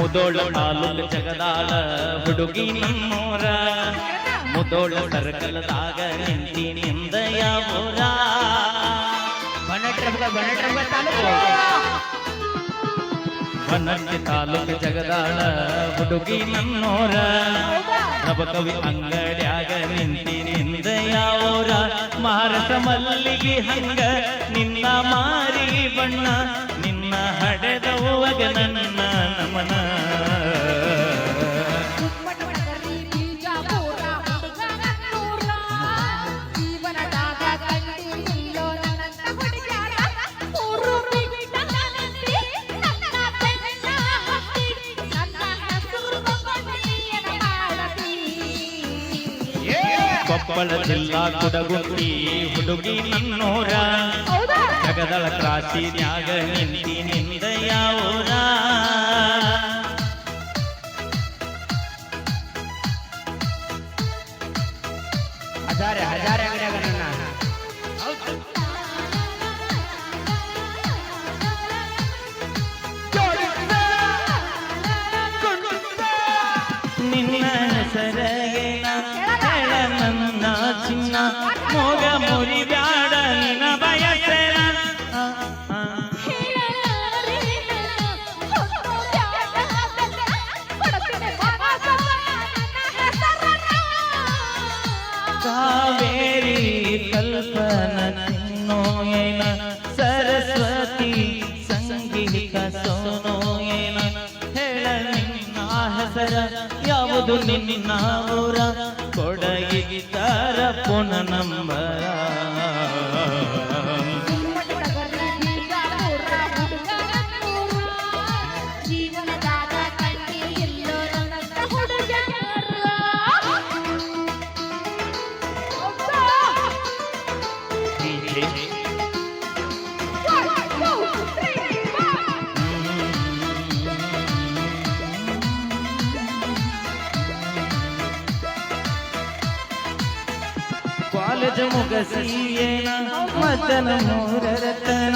ಮುದೋಳ ಕಾಲು ಜಗದಾಳ ಹುಡುಗಿ ನಮ್ಮೂರ. ಮುದೋಳ ಸರ್ಕಲ್ದಾಗ ನಿಂತಿ ನಿಂದ ಯಾವೂರ. ಬನಟ್ರಂಗ ತಾಲೂಕು. ಜಗದಾಳ ಹುಡುಗಿ ನನ್ನೋರ ನವಕವಿ ಅಂಗಡ್ಯಾಗ ನಿಂತಿ ನಿಂದ ಯಾವೂರ. ಮಾರಸ ಮಲ್ಲಿಗೆ ಹಂಗ ನಿನ್ನ ಮಾರಿ ಬಣ್ಣ ನಿನ್ನ ನನ್ನ ನಮನ. ಕೊಪ್ಪಳ ಜಿಲ್ಲಾ ಕುಡಗುಟ್ಟಿ ಹುಡುಗಿ ನನ್ನೋರ ಜಗದಳ ಕ್ರಾಸಿನ್ಯಾಗ ನಿಂತಿ ನಿಂದ ಯಾವೂರ? ಹಜಾರೆ ಹಜಾರೆ ಅಂಗಡಿಯಾಗ ನನ್ನ. ನಿನ್ನ ಹೆಸರೇನ ಹೇಳ ನನ್ನ ಚಿನ್ನ. ಮೋಗ ಮುರಿ ಕಲ್ಪನ ತಿನ್ನೋ ಏನ ಸರಸ್ವತಿ ಸಂಗೀತ ಸೋನೋ ಏನ ಹೇಳ ನಿನ್ನ ಹೆಸರ, ಯಾವುದು ನಿನ್ನ ಊರ? ಕೊಡಗಿದ್ದಾರ ಪುನ ಕಾಲೇಜ್ ಮುಗಸಿ ಏನ ಮದನ ಮೂರ ರತನ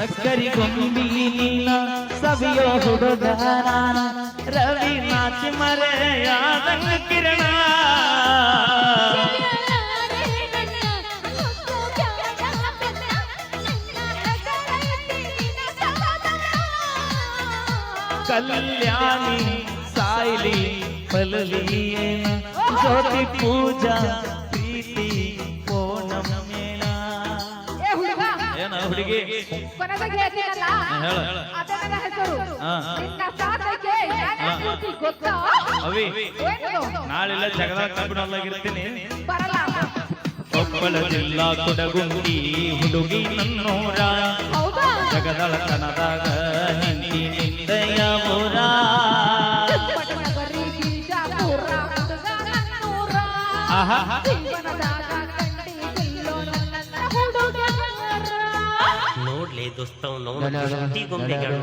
ಸಕ್ಕರಿ ಗೊಂಬಿ ನೀನ ಸವಿಯೋ ಹುಡುಗ ನಾನ ರವಿ ನಾಚಿ ಮರೆಯಾದಂಗ ಕಿರಣ ಕಲ್ಯಾಣಿ ಸಾಯ್ಲಿ ಪಲಲಿಯೇನ ಜ್ಯೋತಿ ಪೂಜಾ ಪ್ರೀತಿ ಹುಡುಗಿ. ಅವಿ? ನಾಳೆಲ್ಲ ಜಗಳ ಕಬ್ಬಿಣಲ್ಲಾಗಿರ್ತೀನಿ ಬರಲ್ಲ. ಕೊಪ್ಪಳ ಜಿಲ್ಲಾ ಕೊಡಗುಂಡಿ ಹುಡುಗಿ ನನ್ನೂರ. ಜಗದಳ ತನದಾಗ ಹಿಂದಿ ನಿಂದಯ ಹುಡುಗ್ಯಾರ. ನೋಡ್ಲಿ ದೋಸ್ತವ್ ನೋಡ್ ಗೊಂಬೆಗಳು